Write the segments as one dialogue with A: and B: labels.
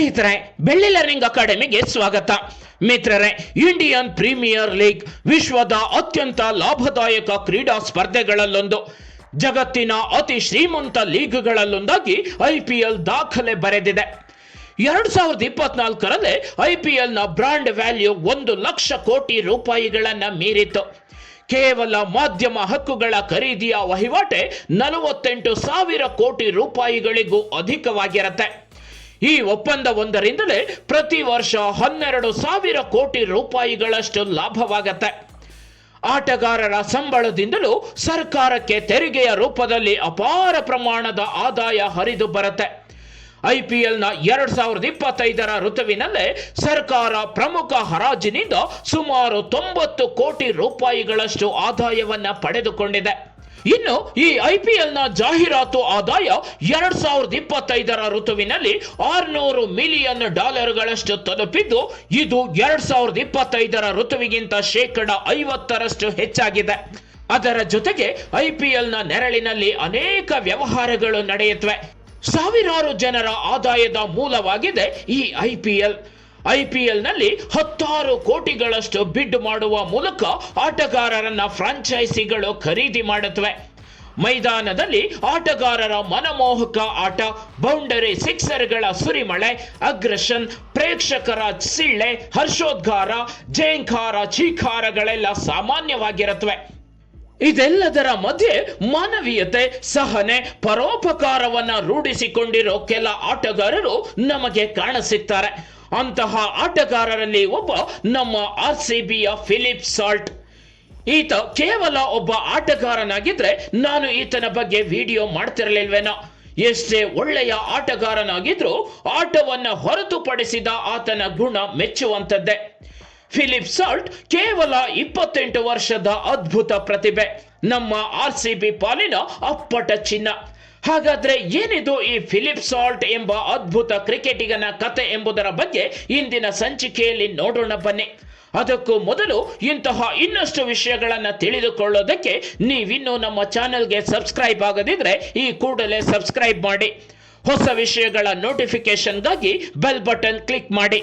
A: ಸ್ನೇಹಿತರೆ, ಬೆಳ್ಳಿ ಲರ್ನಿಂಗ್ ಅಕಾಡೆಮಿಗೆ ಸ್ವಾಗತ. ಮಿತ್ರರೇ, ಇಂಡಿಯನ್ ಪ್ರೀಮಿಯರ್ ಲೀಗ್ ವಿಶ್ವದ ಅತ್ಯಂತ ಲಾಭದಾಯಕ ಕ್ರೀಡಾ ಸ್ಪರ್ಧೆಗಳಲ್ಲೊಂದು. ಜಗತ್ತಿನ ಅತಿ ಶ್ರೀಮಂತ ಲೀಗ್ಗಳಲ್ಲೊಂದಾಗಿ ಐ ಪಿ ಎಲ್ ದಾಖಲೆ ಬರೆದಿದೆ. ಎರಡ್ ಸಾವಿರದ ಇಪ್ಪತ್ನಾಲ್ಕರಲ್ಲಿ ಐ ಪಿ ನ ಬ್ರಾಂಡ್ ವ್ಯಾಲ್ಯೂ ಒಂದು ಲಕ್ಷ ಕೋಟಿ ರೂಪಾಯಿಗಳನ್ನ ಮೀರಿತು ಕೇವಲ ಮಾಧ್ಯಮ ಹಕ್ಕುಗಳ ಖರೀದಿಯ ವಹಿವಾಟೆ ನಲವತ್ತೆಂಟು ಸಾವಿರ ಕೋಟಿ ರೂಪಾಯಿಗಳಿಗೂ ಅಧಿಕವಾಗಿರತ್ತೆ. ಈ ಒಪ್ಪಂದ ಒಂದರಿಂದಲೇ ಪ್ರತಿ ವರ್ಷ ಹನ್ನೆರಡು ಸಾವಿರ ಕೋಟಿ ರೂಪಾಯಿಗಳಷ್ಟು ಲಾಭವಾಗತ್ತೆ. ಆಟಗಾರರ ಸಂಬಳದಿಂದಲೂ ಸರ್ಕಾರಕ್ಕೆ ತೆರಿಗೆಯ ರೂಪದಲ್ಲಿ ಅಪಾರ ಪ್ರಮಾಣದ ಆದಾಯ ಹರಿದು ಬರುತ್ತೆ. ಐಪಿಎಲ್ನ ಎರಡ್ ಸಾವಿರದ ಇಪ್ಪತ್ತೈದರ ಋತುವಿನಲ್ಲೇ ಸರ್ಕಾರ ಪ್ರಮುಖ ಹರಾಜಿನಿಂದ ಸುಮಾರು ತೊಂಬತ್ತು ಕೋಟಿ ರೂಪಾಯಿಗಳಷ್ಟು ಆದಾಯವನ್ನ ಪಡೆದುಕೊಂಡಿದೆ. ಇನ್ನು ಈ ಐ ಪಿ ಎಲ್ನ ಜಾಹೀರಾತು ಆದಾಯ ಎರಡ್ ಸಾವಿರದ ಇಪ್ಪತ್ತೈದರ ಋತುವಿನಲ್ಲಿ ಆರ್ನೂರು ಮಿಲಿಯನ್ ಡಾಲರ್ಗಳಷ್ಟು ತಲುಪಿದ್ದು, ಇದು ಎರಡ್ ಸಾವಿರದ ಇಪ್ಪತ್ತೈದರ ಋತುವಿಗಿಂತ ಶೇಕಡ ಐವತ್ತರಷ್ಟು ಹೆಚ್ಚಾಗಿದೆ. ಅದರ ಜೊತೆಗೆ ಐ ಪಿ ಎಲ್ನ ನೆರಳಿನಲ್ಲಿ ಅನೇಕ ವ್ಯವಹಾರಗಳು ನಡೆಯುತ್ತವೆ. ಸಾವಿರಾರು ಜನರ ಆದಾಯದ ಮೂಲವಾಗಿದೆ ಈ I P L. I P ಎಲ್ನಲ್ಲಿ ಹತ್ತಾರು ಕೋಟಿಗಳಷ್ಟು ಬಿಡ್ ಮಾಡುವ ಮೂಲಕ ಆಟಗಾರರನ್ನ ಫ್ರಾಂಚೈಸಿಗಳು ಖರೀದಿ ಮಾಡುತ್ತವೆ. ಮೈದಾನದಲ್ಲಿ ಆಟಗಾರರ ಮನಮೋಹಕ ಆಟ, ಬೌಂಡರಿ ಸಿಕ್ಸರ್ಗಳ ಸುರಿಮಳೆ, ಅಗ್ರೆಷನ್, ಪ್ರೇಕ್ಷಕರ ಸಿಳ್ಳೆ, ಹರ್ಷೋದ್ಗಾರ ಜೇಂಕಾರ ಚೀಖಾರಗಳೆಲ್ಲ ಸಾಮಾನ್ಯವಾಗಿರುತ್ತವೆ. ಇದೆಲ್ಲದರ ಮಧ್ಯೆ ಮಾನವೀಯತೆ, ಸಹನೆ, ಪರೋಪಕಾರವನ್ನ ರೂಢಿಸಿಕೊಂಡಿರೋ ಕೆಲ ಆಟಗಾರರು ನಮಗೆ ಕಾಣಿಸುತ್ತಾರೆ. ಅಂತಹ ಆಟಗಾರರಲ್ಲಿ ಒಬ್ಬ ನಮ್ಮ ಆರ್ ಸಿ ಬಿಯ ಫಿಲಿಪ್ ಸಾಲ್ಟ್. ಈತ ಕೇವಲ ಒಬ್ಬ ಆಟಗಾರನಾಗಿದ್ರೆ ನಾನು ಈತನ ಬಗ್ಗೆ ವಿಡಿಯೋ ಮಾಡ್ತಿರ್ಲಿಲ್ವೇನೋ. ಎಷ್ಟೇ ಒಳ್ಳೆಯ ಆಟಗಾರನಾಗಿದ್ರು ಆಟವನ್ನ ಹೊರತುಪಡಿಸಿದ ಆತನ ಗುಣ ಮೆಚ್ಚುವಂಥದ್ದೇ. ಫಿಲಿಪ್ ಸಾಲ್ಟ್ ಕೇವಲ ಇಪ್ಪತ್ತೆಂಟು ವರ್ಷದ ಅದ್ಭುತ ಪ್ರತಿಭೆ. ನಮ್ಮ ಆರ್ ಸಿ ಬಿ ಪಾಲಿನ ಅಪ್ಪಟ ಚಿನ್ನ. ಹಾಗಾದ್ರೆ ಏನಿದು ಈ ಫಿಲಿಪ್ ಸಾಲ್ಟ್ ಎಂಬ ಅದ್ಭುತ ಕ್ರಿಕೆಟಿಗನ ಕತೆ ಎಂಬುದರ ಬಗ್ಗೆ ಇಂದಿನ ಸಂಚಿಕೆಯಲ್ಲಿ ನೋಡೋಣ ಬನ್ನಿ. ಅದಕ್ಕೂ ಮೊದಲು ಇಂತಹ ಇನ್ನಷ್ಟು ವಿಷಯಗಳನ್ನು ತಿಳಿದುಕೊಳ್ಳೋದಕ್ಕೆ ನೀವಿನ್ನೂ ನಮ್ಮ ಚಾನೆಲ್ಗೆ ಸಬ್ಸ್ಕ್ರೈಬ್ ಆಗದಿದ್ರೆ ಈ ಕೂಡಲೇ ಸಬ್ಸ್ಕ್ರೈಬ್ ಮಾಡಿ. ಹೊಸ ವಿಷಯಗಳ ನೋಟಿಫಿಕೇಶನ್ಗಾಗಿ ಬೆಲ್ ಬಟನ್ ಕ್ಲಿಕ್ ಮಾಡಿ.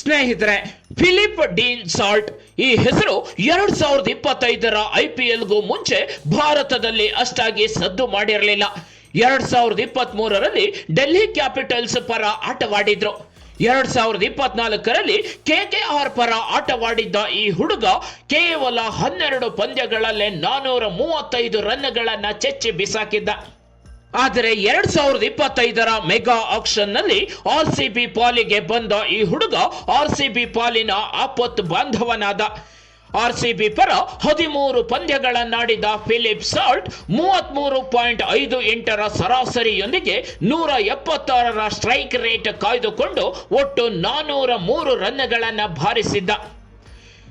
A: ಸ್ನೇಹಿತರೆ, ಫಿಲಿಪ್ ಡೀನ್ ಸಾಲ್ಟ್ ಈ ಹೆಸರು ಎರಡ್ ಸಾವಿರದ ಇಪ್ಪತ್ತೈದರ ಐ ಪಿ ಎಲ್ಗೂ ಮುಂಚೆ ಭಾರತದಲ್ಲಿ ಅಷ್ಟಾಗಿ ಸದ್ದು ಮಾಡಿರಲಿಲ್ಲ. ಎರಡ್ ಸಾವಿರದ ಇಪ್ಪತ್ತ್ ಮೂರರಲ್ಲಿ ಡೆಲ್ಲಿ ಕ್ಯಾಪಿಟಲ್ಸ್ ಪರ ಆಟವಾಡಿದ್ರು. ಎರಡ್ ಸಾವಿರದ ಇಪ್ಪತ್ನಾಲ್ಕರಲ್ಲಿ ಕೆಕೆಆರ್ ಪರ ಆಟವಾಡಿದ್ದ ಈ ಹುಡುಗ ಕೇವಲ ಹನ್ನೆರಡು ಪಂದ್ಯಗಳಲ್ಲೇ ನಾನೂರ ಮೂವತ್ತೈದು ರನ್ಗಳನ್ನ ಚೆಚ್ಚಿ ಬಿಸಾಕಿದ್ದ. ಆದರೆ ಎರಡ್ ಸಾವಿರದ ಇಪ್ಪತ್ತೈದರ ಮೆಗಾ ಆಕ್ಷನ್ನಲ್ಲಿ ಆರ್ ಸಿ ಬಿ ಪಾಲಿಗೆ ಬಂದ ಈ ಹುಡುಗ ಆರ್ ಸಿ ಬಿ ಪಾಲಿನ ಆಪತ್ ಬಾಂಧವನಾದ. ಆರ್ ಸಿ ಬಿ ಪರ ಹದಿಮೂರು ಪಂದ್ಯಗಳನ್ನಾಡಿದ ಫಿಲಿಪ್ ಸಾಲ್ಟ್ ಮೂವತ್ಮೂರು ಪಾಯಿಂಟ್ ಐದು ಎಂಟರ ಸರಾಸರಿಯೊಂದಿಗೆ ನೂರ ಎಪ್ಪತ್ತಾರರ ಸ್ಟ್ರೈಕ್ ರೇಟ್ ಕಾಯ್ದುಕೊಂಡು ಒಟ್ಟು ನಾನೂರ ಮೂರು ರನ್ಗಳನ್ನು ಬಾರಿಸಿದ್ದ.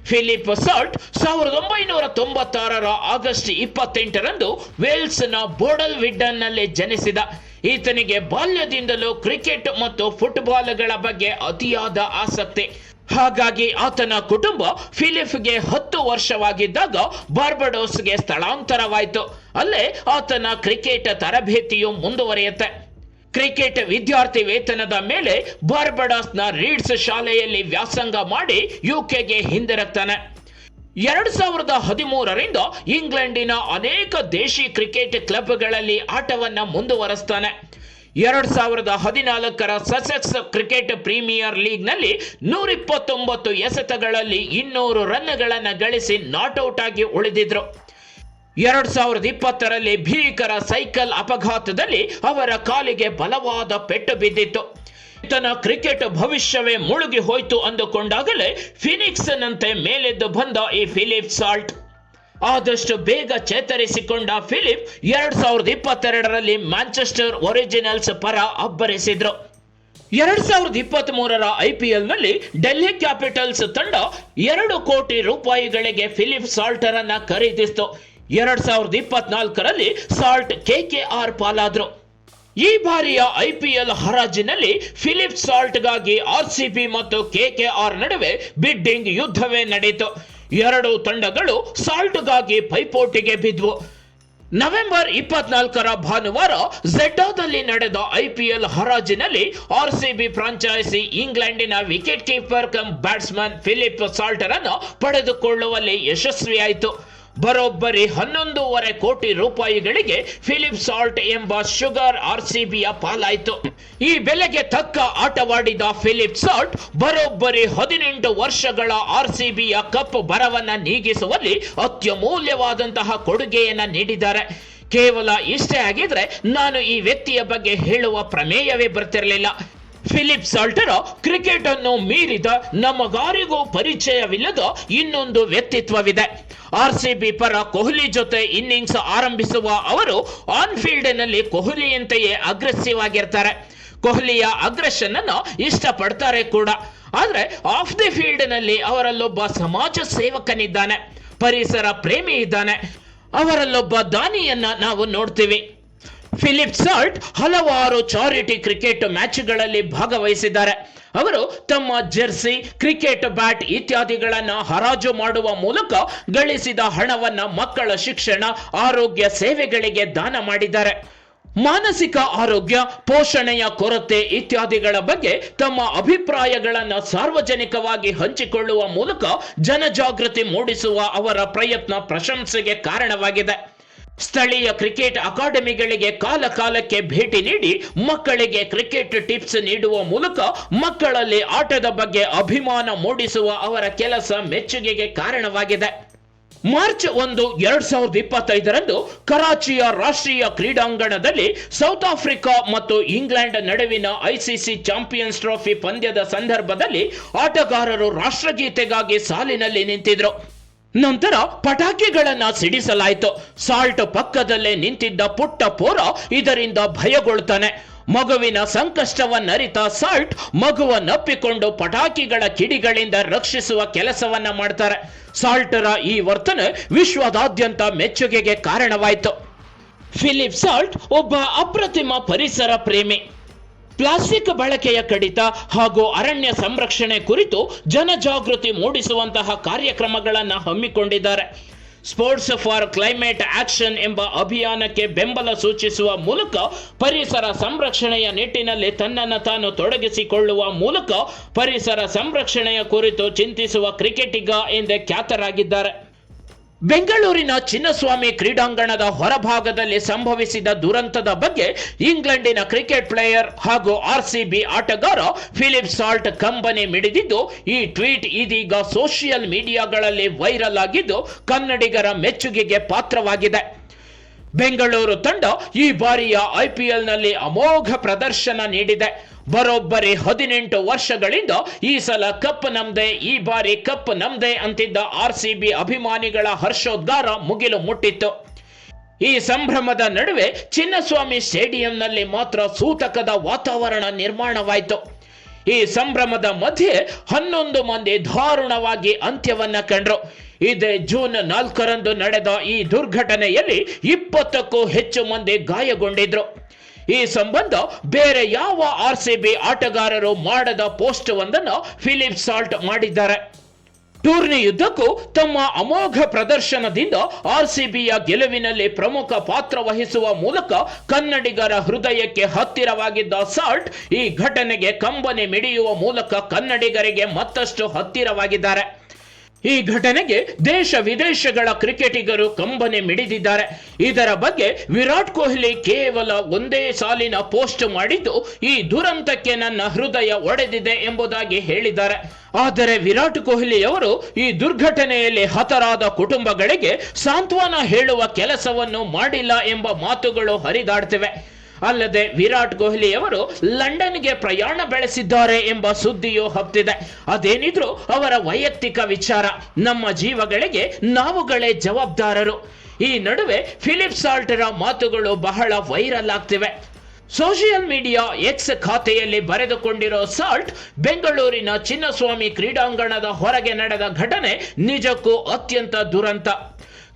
A: ಫಿಲಿಪ್ ಸಾಲ್ಟ್ ಸಾವಿರದ ಒಂಬೈನೂರ ತೊಂಬತ್ತಾರರ ಆಗಸ್ಟ್ ಇಪ್ಪತ್ತೆಂಟರಂದು ವೇಲ್ಸ್ನ ಬೋಡಲ್ ವಿಡ್ಡನ್ನಲ್ಲಿ ಜನಿಸಿದ. ಈತನಿಗೆ ಬಾಲ್ಯದಿಂದಲೂ ಕ್ರಿಕೆಟ್ ಮತ್ತು ಫುಟ್ಬಾಲ್ಗಳ ಬಗ್ಗೆ ಅತಿಯಾದ ಆಸಕ್ತಿ. ಹಾಗಾಗಿ ಆತನ ಕುಟುಂಬ ಫಿಲಿಪ್ಗೆ ಹತ್ತು ವರ್ಷವಾಗಿದ್ದಾಗ ಬಾರ್ಬಡೋಸ್ಗೆ ಸ್ಥಳಾಂತರವಾಯಿತು. ಅಲ್ಲೇ ಆತನ ಕ್ರಿಕೆಟ್ ತರಬೇತಿಯು ಮುಂದುವರಿಯುತ್ತೆ. ಕ್ರಿಕೆಟ್ ವಿದ್ಯಾರ್ಥಿ ವೇತನದ ಮೇಲೆ ಬಾರ್ಬಡಾಸ್ನ ರೀಡ್ಸ್ ಶಾಲೆಯಲ್ಲಿ ವ್ಯಾಸಂಗ ಮಾಡಿ ಯುಕೆಗೆ ಹಿಂದಿರುಗ್ತಾನೆ. ಎರಡು ಸಾವಿರದ ಹದಿಮೂರರಿಂದ ಇಂಗ್ಲೆಂಡಿನ ಅನೇಕ ದೇಶಿ ಕ್ರಿಕೆಟ್ ಕ್ಲಬ್ಗಳಲ್ಲಿ ಆಟವನ್ನ ಮುಂದುವರೆಸ್ತಾನೆ. ಎರಡು ಸಾವಿರದ ಹದಿನಾಲ್ಕರ ಸಸೆಕ್ಸ್ ಕ್ರಿಕೆಟ್ ಪ್ರೀಮಿಯರ್ ಲೀಗ್ನಲ್ಲಿ ನೂರಿಪ್ಪತ್ತೊಂಬತ್ತು ಎಸೆತಗಳಲ್ಲಿ ಇನ್ನೂರು ರನ್ಗಳನ್ನು ಗಳಿಸಿ ನಾಟ್ಔಟ್ ಆಗಿ ಉಳಿದಿದ್ರು. ಎರಡ್ ಸಾವಿರದ ಇಪ್ಪತ್ತರಲ್ಲಿ ಭೀಕರ ಸೈಕಲ್ ಅಪಘಾತದಲ್ಲಿ ಅವರ ಕಾಲಿಗೆ ಬಲವಾದ ಪೆಟ್ಟು ಬಿದ್ದಿತ್ತು. ತನ್ನ ಕ್ರಿಕೆಟ್ ಭವಿಷ್ಯವೇ ಮುಳುಗಿ ಹೋಯ್ತು ಅಂದುಕೊಂಡಾಗಲೇ ಫಿನಿಕ್ಸ್ನಂತೆ ಮೇಲೆದ್ದು ಬಂದ ಈ ಫಿಲಿಪ್ ಸಾಲ್ಟ್. ಆದಷ್ಟು ಬೇಗ ಚೇತರಿಸಿಕೊಂಡ ಫಿಲಿಪ್ ಎರಡ್ ಸಾವಿರದ ಇಪ್ಪತ್ತೆರಡರಲ್ಲಿ ಮ್ಯಾಂಚೆಸ್ಟರ್ ಒರಿಜಿನಲ್ಸ್ ಪರ ಅಬ್ಬರಿಸಿದ್ರು. ಎರಡ್ ಸಾವಿರದ ಇಪ್ಪತ್ತ್ ಮೂರರ ಐಪಿಎಲ್ನಲ್ಲಿ ಡೆಲ್ಲಿ ಕ್ಯಾಪಿಟಲ್ಸ್ ತಂಡ ಎರಡು ಕೋಟಿ ರೂಪಾಯಿಗಳಿಗೆ ಫಿಲಿಪ್ ಸಾಲ್ಟರ್ ಅನ್ನ ಖರೀದಿಸಿತು. ಎರಡ್ ಸಾವಿರದ ಇಪ್ಪತ್ನಾಲ್ಕರಲ್ಲಿ ಸಾಲ್ಟ್ ಕೆಕೆಆರ್ ಪಾಲಾದ್ರು. ಈ ಬಾರಿಯ ಐಪಿಎಲ್ ಹರಾಜಿನಲ್ಲಿ ಫಿಲಿಪ್ ಸಾಲ್ಟ್ಗಾಗಿ ಆರ್ಸಿಬಿ ಮತ್ತು ಕೆಕೆಆರ್ ನಡುವೆ ಬಿಡ್ಡಿಂಗ್ ಯುದ್ಧವೇ ನಡೆಯಿತು. ಎರಡು ತಂಡಗಳು ಸಾಲ್ಟ್ಗಾಗಿ ಪೈಪೋಟಿಗೆ ಬಿದ್ವು. ನವೆಂಬರ್ ಇಪ್ಪತ್ನಾಲ್ಕರ ಭಾನುವಾರ ಝೆಡ್ಡಾದಲ್ಲಿ ನಡೆದ ಐಪಿಎಲ್ ಹರಾಜಿನಲ್ಲಿ ಆರ್ಸಿಬಿ ಫ್ರಾಂಚೈಸಿ ಇಂಗ್ಲೆಂಡಿನ wicket keeper cum batsman Philip ಸಾಲ್ಟರ್ ಅನ್ನು ಪಡೆದುಕೊಳ್ಳುವಲ್ಲಿ ಯಶಸ್ವಿಯಾಯಿತು. ಬರೋಬ್ಬರಿ ಹನ್ನೊಂದೂವರೆ ಕೋಟಿ ರೂಪಾಯಿಗಳಿಗೆ ಫಿಲಿಪ್ ಸಾಲ್ಟ್ ಎಂಬ ಶುಗರ್ ಆರ್ ಸಿಬಿಯ ಪಾಲಾಯಿತು. ಈ ಬೆಲೆಗೆ ತಕ್ಕ ಆಟವಾಡಿದ ಫಿಲಿಪ್ ಸಾಲ್ಟ್ ಬರೋಬ್ಬರಿ ಹದಿನೆಂಟು ವರ್ಷಗಳ ಆರ್ ಆರ್ಸಿಬಿಯ ಕಪ್ ಬರವನ್ನ ನೀಗಿಸುವಲ್ಲಿ ಅತ್ಯಮೂಲ್ಯವಾದಂತಹ ಕೊಡುಗೆಯನ್ನ ನೀಡಿದ್ದಾರೆ. ಕೇವಲ ಇಷ್ಟೇ ಆಗಿದ್ರೆ ನಾನು ಈ ವ್ಯಕ್ತಿಯ ಬಗ್ಗೆ ಹೇಳುವ ಪ್ರಮೇಯವೇ ಬರ್ತಿರಲಿಲ್ಲ. ಫಿಲಿಪ್ ಸಾಲ್ಟರ್ ಕ್ರಿಕೆಟ್ ಅನ್ನು ಮೀರಿದ ನಮಗಾರಿಗೂ ಪರಿಚಯವಿಲ್ಲದ ಇನ್ನೊಂದು ವ್ಯಕ್ತಿತ್ವವಿದೆ. ಆರ್ ಸಿ ಬಿ ಪರ ಕೊಹ್ಲಿ ಜೊತೆ ಇನ್ನಿಂಗ್ಸ್ ಆರಂಭಿಸುವ ಅವರು ಆನ್ ಫೀಲ್ಡ್ನಲ್ಲಿ ಕೊಹ್ಲಿಯಂತೆಯೇ ಅಗ್ರೆಸಿವ್ ಆಗಿರ್ತಾರೆ. ಕೊಹ್ಲಿಯ ಅಗ್ರೆಷನ್ ಅನ್ನು ಇಷ್ಟಪಡ್ತಾರೆ ಕೂಡ. ಆದರೆ ಆಫ್ ದಿ ಫೀಲ್ಡ್ನಲ್ಲಿ ಅವರಲ್ಲೊಬ್ಬ ಸಮಾಜ ಸೇವಕನಿದ್ದಾನೆ. ಪರಿಸರ ಪ್ರೇಮಿ ಇದ್ದಾನೆ. ಅವರಲ್ಲೊಬ್ಬ ದಾನಿಯನ್ನ ನಾವು ನೋಡ್ತೀವಿ. ಫಿಲಿಪ್ ಸರ್ಟ್ ಹಲವಾರು ಚಾರಿಟಿ ಕ್ರಿಕೆಟ್ ಮ್ಯಾಚ್ಗಳಲ್ಲಿ ಭಾಗವಹಿಸಿದ್ದಾರೆ. ಅವರು ತಮ್ಮ ಜೆರ್ಸಿ, ಕ್ರಿಕೆಟ್ ಬ್ಯಾಟ್ ಇತ್ಯಾದಿಗಳನ್ನು ಹರಾಜು ಮಾಡುವ ಮೂಲಕ ಗಳಿಸಿದ ಹಣವನ್ನು ಮಕ್ಕಳ ಶಿಕ್ಷಣ, ಆರೋಗ್ಯ ಸೇವೆಗಳಿಗೆ ದಾನ ಮಾಡಿದ್ದಾರೆ. ಮಾನಸಿಕ ಆರೋಗ್ಯ, ಪೋಷಣೆಯ ಕೊರತೆ ಇತ್ಯಾದಿಗಳ ಬಗ್ಗೆ ತಮ್ಮ ಅಭಿಪ್ರಾಯಗಳನ್ನು ಸಾರ್ವಜನಿಕವಾಗಿ ಹಂಚಿಕೊಳ್ಳುವ ಮೂಲಕ ಜನಜಾಗೃತಿ ಮೂಡಿಸುವ ಅವರ ಪ್ರಯತ್ನ ಪ್ರಶಂಸೆಗೆ ಕಾರಣವಾಗಿದೆ. ಸ್ಥಳೀಯ ಕ್ರಿಕೆಟ್ ಅಕಾಡೆಮಿಗಳಿಗೆ ಕಾಲ ಕಾಲಕ್ಕೆ ಭೇಟಿ ನೀಡಿ ಮಕ್ಕಳಿಗೆ ಕ್ರಿಕೆಟ್ ಟಿಪ್ಸ್ ನೀಡುವ ಮೂಲಕ ಮಕ್ಕಳಲ್ಲಿ ಆಟದ ಬಗ್ಗೆ ಅಭಿಮಾನ ಮೂಡಿಸುವ ಅವರ ಕೆಲಸ ಮೆಚ್ಚುಗೆಗೆ ಕಾರಣವಾಗಿದೆ. ಮಾರ್ಚ್ ಒಂದು, ಎರಡ್ ಸಾವಿರದ ಇಪ್ಪತ್ತೈದರಂದು ಕರಾಚಿಯ ರಾಷ್ಟ್ರೀಯ ಕ್ರೀಡಾಂಗಣದಲ್ಲಿ ಸೌತ್ ಆಫ್ರಿಕಾ ಮತ್ತು ಇಂಗ್ಲೆಂಡ್ ನಡುವಿನ ಐಸಿಸಿ ಚಾಂಪಿಯನ್ಸ್ ಟ್ರೋಫಿ ಪಂದ್ಯದ ಸಂದರ್ಭದಲ್ಲಿ ಆಟಗಾರರು ರಾಷ್ಟ್ರಗೀತೆಗಾಗಿ ಸಾಲಿನಲ್ಲಿ ನಿಂತಿದ್ರು. ನಂತರ ಪಟಾಕಿಗಳನ್ನ ಸಿಡಿಸಲಾಯಿತು. ಸಾಲ್ಟ್ ಪಕ್ಕದಲ್ಲೇ ನಿಂತಿದ್ದ ಪುಟ್ಟ ಪೋರ ಇದರಿಂದ ಭಯಗೊಳ್ತಾನೆ. ಮಗುವಿನ ಸಂಕಷ್ಟವನ್ನರಿತ ಸಾಲ್ಟ್ ಮಗುವನ್ನಪ್ಪಿಕೊಂಡು ಪಟಾಕಿಗಳ ಕಿಡಿಗಳಿಂದ ರಕ್ಷಿಸುವ ಕೆಲಸವನ್ನ ಮಾಡ್ತಾರೆ. ಸಾಲ್ಟರ ಈ ವರ್ತನೆ ವಿಶ್ವದಾದ್ಯಂತ ಮೆಚ್ಚುಗೆಗೆ ಕಾರಣವಾಯಿತು. ಫಿಲಿಪ್ ಸಾಲ್ಟ್ ಒಬ್ಬ ಅಪ್ರತಿಮ ಪರಿಸರ ಪ್ರೇಮಿ. ಪ್ಲಾಸ್ಟಿಕ್ ಬಳಕೆಯ ಕಡಿತ ಹಾಗೂ ಅರಣ್ಯ ಸಂರಕ್ಷಣೆ ಕುರಿತು ಜನಜಾಗೃತಿ ಮೂಡಿಸುವಂತಹ ಕಾರ್ಯಕ್ರಮಗಳನ್ನು ಹಮ್ಮಿಕೊಂಡಿದ್ದಾರೆ. ಸ್ಪೋರ್ಟ್ಸ್ ಫಾರ್ ಕ್ಲೈಮೇಟ್ ಆಕ್ಷನ್ ಎಂಬ ಅಭಿಯಾನಕ್ಕೆ ಬೆಂಬಲ ಸೂಚಿಸುವ ಮೂಲಕ ಪರಿಸರ ಸಂರಕ್ಷಣೆಯ ನಿಟ್ಟಿನಲ್ಲಿ ತನ್ನನ್ನು ತಾನು ತೊಡಗಿಸಿಕೊಳ್ಳುವ ಮೂಲಕ ಪರಿಸರ ಸಂರಕ್ಷಣೆಯ ಕುರಿತು ಚಿಂತಿಸುವ ಕ್ರಿಕೆಟಿಗ ಎಂದೇ ಖ್ಯಾತರಾಗಿದ್ದಾರೆ. ಬೆಂಗಳೂರಿನ ಚಿನ್ನಸ್ವಾಮಿ ಕ್ರೀಡಾಂಗಣದ ಹೊರಭಾಗದಲ್ಲಿ ಸಂಭವಿಸಿದ ದುರಂತದ ಬಗ್ಗೆ ಇಂಗ್ಲೆಂಡಿನ ಕ್ರಿಕೆಟ್ ಪ್ಲೇಯರ್ ಹಾಗೂ ಆರ್ಸಿಬಿ ಆಟಗಾರ ಫಿಲಿಪ್ ಸಾಲ್ಟ್ ಕಂಬನಿ ಮಿಡಿದಿದ್ದು, ಈ ಟ್ವೀಟ್ ಇದೀಗ ಸೋಷಿಯಲ್ ಮೀಡಿಯಾಗಳಲ್ಲಿ ವೈರಲ್ ಆಗಿದ್ದು, ಕನ್ನಡಿಗರ ಮೆಚ್ಚುಗೆಗೆ ಪಾತ್ರವಾಗಿದೆ. ಬೆಂಗಳೂರು ತಂಡ ಈ ಬಾರಿಯ ಐಪಿಎಲ್ನಲ್ಲಿ ಅಮೋಘ ಪ್ರದರ್ಶನ ನೀಡಿದೆ. ಬರೋಬ್ಬರಿ ಹದಿನೆಂಟು ವರ್ಷಗಳಿಂದ ಈ ಸಲ ಕಪ್ ನಮ್ದೆ, ಈ ಬಾರಿ ಕಪ್ ನಮ್ದೆ ಅಂತಿದ್ದ ಆರ್ ಸಿ ಬಿ ಅಭಿಮಾನಿಗಳ ಹರ್ಷೋದ್ಗಾರ ಮುಗಿಲು ಮುಟ್ಟಿತ್ತು. ಈ ಸಂಭ್ರಮದ ನಡುವೆ ಚಿನ್ನಸ್ವಾಮಿ ಸ್ಟೇಡಿಯಂನಲ್ಲಿ ಮಾತ್ರ ಸೂತಕದ ವಾತಾವರಣ ನಿರ್ಮಾಣವಾಯಿತು. ಈ ಸಂಭ್ರಮದ ಮಧ್ಯೆ ಹನ್ನೊಂದು ಮಂದಿ ದಾರುಣವಾಗಿ ಅಂತ್ಯವನ್ನ ಕಂಡ್ರು. ಇದೇ ಜೂನ್ ನಾಲ್ಕರಂದು ನಡೆದ ಈ ದುರ್ಘಟನೆಯಲ್ಲಿ ಇಪ್ಪತ್ತಕ್ಕೂ ಹೆಚ್ಚು ಮಂದಿ ಗಾಯಗೊಂಡಿದ್ರು. ಈ ಸಂಬಂಧ ಬೇರೆ ಯಾವ ಆರ್ ಸಿ ಬಿ ಆಟಗಾರರು ಮಾಡದ ಪೋಸ್ಟ್ ಒಂದನ್ನು ಫಿಲಿಪ್ ಸಾಲ್ಟ್ ಮಾಡಿದ್ದಾರೆ. ಟೂರ್ನಿಯುದ್ದಕ್ಕೂ ತಮ್ಮ ಅಮೋಘ ಪ್ರದರ್ಶನದಿಂದ ಆರ್ಸಿಬಿಯ ಗೆಲುವಿನಲ್ಲಿ ಪ್ರಮುಖ ಪಾತ್ರ ವಹಿಸುವ ಮೂಲಕ ಕನ್ನಡಿಗರ ಹೃದಯಕ್ಕೆ ಹತ್ತಿರವಾಗಿದ್ದ ಸಾಲ್ಟ್ ಈ ಘಟನೆಗೆ ಕಂಬನಿ ಮಿಡಿಯುವ ಮೂಲಕ ಕನ್ನಡಿಗರಿಗೆ ಮತ್ತಷ್ಟು ಹತ್ತಿರವಾಗಿದ್ದಾರೆ. ಈ ಘಟನೆಗೆ ದೇಶ ವಿದೇಶಗಳ ಕ್ರಿಕೆಟಿಗರು ಕಂಬನೆ ಮಿಡಿದಿದ್ದಾರೆ. ಇದರ ಬಗ್ಗೆ ವಿರಾಟ್ ಕೊಹ್ಲಿ ಕೇವಲ ಒಂದೇ ಸಾಲಿನ ಪೋಸ್ಟ್ ಮಾಡಿದ್ದು ಈ ದುರಂತಕ್ಕೆ ನನ್ನ ಹೃದಯ ಒಡೆದಿದೆ ಎಂಬುದಾಗಿ ಹೇಳಿದ್ದಾರೆ. ಆದರೆ ವಿರಾಟ್ ಕೊಹ್ಲಿ ಅವರು ಈ ದುರ್ಘಟನೆಯಲ್ಲಿ ಹತರಾದ ಕುಟುಂಬಗಳಿಗೆ ಸಾಂತ್ವನ ಹೇಳುವ ಕೆಲಸವನ್ನು ಮಾಡಿಲ್ಲ ಎಂಬ ಮಾತುಗಳು ಹರಿದಾಡ್ತಿವೆ. ಅಲ್ಲದೆ ವಿರಾಟ್ ಕೊಹ್ಲಿ ಅವರು ಲಂಡನ್ಗೆ ಪ್ರಯಾಣ ಬೆಳೆಸಿದ್ದಾರೆ ಎಂಬ ಸುದ್ದಿಯೂ ಹಬ್ಬಿದೆ ಅದೇನಿದ್ರು ಅವರ ವೈಯಕ್ತಿಕ ವಿಚಾರ. ನಮ್ಮ ಜೀವಗಳಿಗೆ ನಾವುಗಳೇ ಜವಾಬ್ದಾರರು. ಈ ನಡುವೆ ಫಿಲಿಪ್ ಸಾಲ್ಟರ ಮಾತುಗಳು ಬಹಳ ವೈರಲ್ ಆಗ್ತಿವೆ. ಸೋಷಿಯಲ್ ಮೀಡಿಯಾ ಎಕ್ಸ್ ಖಾತೆಯಲ್ಲಿ ಬರೆದುಕೊಂಡಿರೋ ಸಾಲ್ಟ್ ಬೆಂಗಳೂರಿನ ಚಿನ್ನಸ್ವಾಮಿ ಕ್ರೀಡಾಂಗಣದ ಹೊರಗೆ ನಡೆದ ಘಟನೆ ನಿಜಕ್ಕೂ ಅತ್ಯಂತ ದುರಂತ.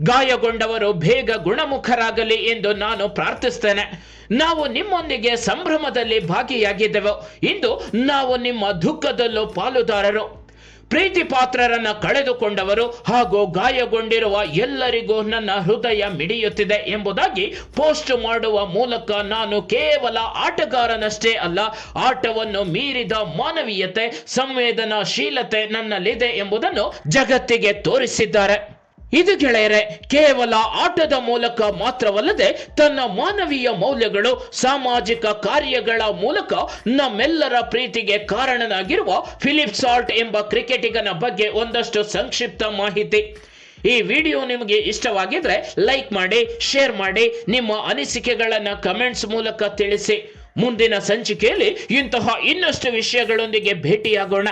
A: ಗಾಯಗೊಂಡವರು ಬೇಗ ಗುಣಮುಖರಾಗಲಿ ಎಂದು ನಾನು ಪ್ರಾರ್ಥಿಸ್ತೇನೆ. ನಾವು ನಿಮ್ಮೊಂದಿಗೆ ಸಂಭ್ರಮದಲ್ಲಿ ಭಾಗಿಯಾಗಿದ್ದೆವು. ಇಂದು ನಾವು ನಿಮ್ಮ ದುಃಖದಲ್ಲೂ ಪಾಲುದಾರರು. ಪ್ರೀತಿ ಪಾತ್ರರನ್ನ ಕಳೆದುಕೊಂಡವರು ಹಾಗೂ ಗಾಯಗೊಂಡಿರುವ ಎಲ್ಲರಿಗೂ ನನ್ನ ಹೃದಯ ಮಿಡಿಯುತ್ತಿದೆ ಎಂಬುದಾಗಿ ಪೋಸ್ಟ್ ಮಾಡುವ ಮೂಲಕ ನಾನು ಕೇವಲ ಆಟಗಾರನಷ್ಟೇ ಅಲ್ಲ, ಆಟವನ್ನು ಮೀರಿದ ಮಾನವೀಯತೆ, ಸಂವೇದನಾಶೀಲತೆ ನನ್ನಲ್ಲಿದೆ ಎಂಬುದನ್ನು ಜಗತ್ತಿಗೆ ತೋರಿಸಿದ್ದಾರೆ. ಇದು ಗೆಳೆಯರೆ, ಕೇವಲ ಆಟದ ಮೂಲಕ ಮಾತ್ರವಲ್ಲದೆ ತನ್ನ ಮಾನವೀಯ ಮೌಲ್ಯಗಳು, ಸಾಮಾಜಿಕ ಕಾರ್ಯಗಳ ಮೂಲಕ ನಮ್ಮೆಲ್ಲರ ಪ್ರೀತಿಗೆ ಕಾರಣನಾಗಿರುವ ಫಿಲಿಪ್ ಸಾಲ್ಟ್ ಎಂಬ ಕ್ರಿಕೆಟಿಗನ ಬಗ್ಗೆ ಒಂದಷ್ಟು ಸಂಕ್ಷಿಪ್ತ ಮಾಹಿತಿ. ಈ ವಿಡಿಯೋ ನಿಮಗೆ ಇಷ್ಟವಾಗಿದ್ರೆ ಲೈಕ್ ಮಾಡಿ, ಶೇರ್ ಮಾಡಿ, ನಿಮ್ಮ ಅನಿಸಿಕೆಗಳನ್ನ ಕಮೆಂಟ್ಸ್ ಮೂಲಕ ತಿಳಿಸಿ. ಮುಂದಿನ ಸಂಚಿಕೆಯಲ್ಲಿ ಇಂತಹ ಇನ್ನಷ್ಟು ವಿಷಯಗಳೊಂದಿಗೆ ಭೇಟಿಯಾಗೋಣ.